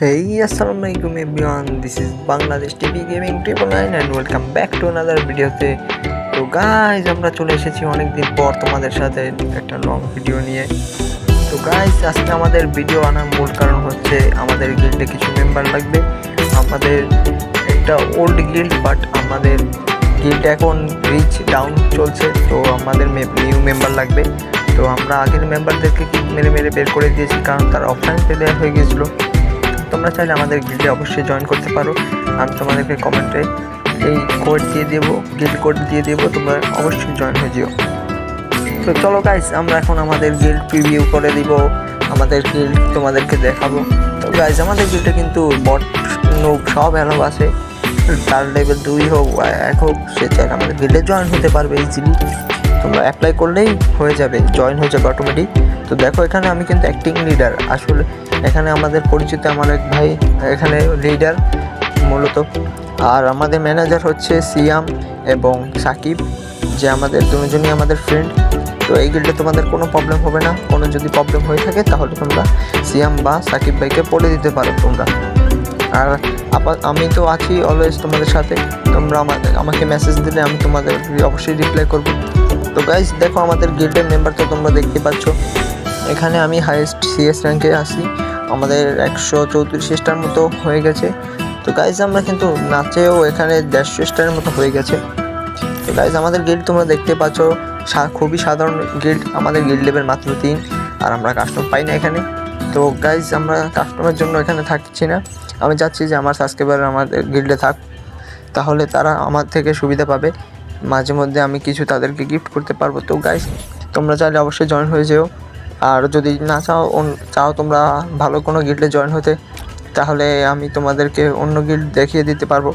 Hey, assalamu alaikum everyone. This is Bangladesh TV Gaming Triple Nine and welcome back to another ভিডিওতে তো guys আমরা চলে এসেছি অনেকদিন পর তোমাদের সাথে একটা লং ভিডিও নিয়ে। তো গাইজ আজকে আমাদের ভিডিও আনার মূল কারণ হচ্ছে আমাদের গিল্ডে কিছু মেম্বার লাগবে। আমাদের একটা ওল্ড গিল্ড বাট আমাদের গিল্ড এখন রিচ ডাউন চলছে। তো আমাদের নিউ মেম্বার লাগবে। তো আমরা আগের মেম্বারদেরকে মেরে মেরে বের করে দিয়েছি কারণ তার অফলাইন প্লেয়ার হয়ে গিয়েছিল তোমরা চাইলে আমাদের গিল্ডে অবশ্যই জয়েন করতে পারো। আমি তোমাদেরকে কমেন্টে এই কোড দিয়ে দেবো গিল্ড কোড দিয়ে দেবো, তোমরা অবশ্যই জয়েন হয়ে যেও। তো চলো গাইজ আমরা এখন আমাদের গিল্ড প্রিভিউ করে দিব, আমাদের গিল্ড তোমাদেরকে দেখাবো। তো গাইজ আমাদের গিল্ডে কিন্তু বট নোব সব অ্যালাউ আছে। তার লেভেল দুই হোক বা এক হোক, সে চাইলে আমাদের গিল্ডে জয়েন হতে পারবে ইজিলি তোমরা অ্যাপ্লাই করলেই হয়ে যাবে জয়েন হয়ে যাবে অটোমেটিক তো দেখো, এখানে আমি কিন্তু অ্যাক্টিং লিডার আসলে এখানে আমাদের পরিচিত আমার এক ভাই, এখানে লিডার মূলত। আর আমাদের ম্যানেজার হচ্ছে সিয়াম এবং সাকিব, যে আমাদের দুজনই আমাদের ফ্রেন্ড তো এই গিল্ডে তোমাদের কোনো প্রবলেম হবে না। কোনো যদি প্রবলেম হয়ে থাকে, তাহলে তোমরা সিয়াম বা সাকিব ভাইকে বলে দিতে পারো তোমরা। আর আমি তো আছি অলওয়েজ তোমাদের সাথে। তোমরা আমাকে মেসেজ দিলে আমি তোমাদের অবশ্যই রিপ্লাই করব। তো গাইজ দেখো আমাদের গিল্ডের মেম্বার তো তোমরা দেখতে পাচ্ছ। এখানে আমি হাইয়েস্ট সিএস র্যাঙ্কে আসি আমাদের একশো চৌত্রিশ স্টার মতো হয়ে গেছে। তো গাইজ আমরা কিন্তু নাচেও এখানে দেড়শো স্টারের মতো হয়ে গেছে। তো গাইজ আমাদের গিল্ড তোমরা দেখতে পাচ্ছ। খুবই সাধারণ গিল্ড আমাদের গিল্ড লেভেল মাত্র তিন। আর আমরা কাস্টম পাই না এখানে। তো গাইজ আমরা কাস্টমের জন্য এখানে থাকছি না। আমি চাচ্ছি যে আমার সাবস্ক্রাইবার আমাদের গিল্ডে থাক। তাহলে তারা আমার থেকে সুবিধা পাবে। মাঝে মধ্যে আমি কিছু তাদেরকে গিফট করতে পারব। তো গাইজ তোমরা চাইলে অবশ্যই জয়েন হয়ে যেও। আর যদি না চাও চাও তোমরা ভালো কোনো গিল্ডে জয়েন হতে, তাহলে আমি তোমাদেরকে অন্য গিল্ড দেখিয়ে দিতে পারব।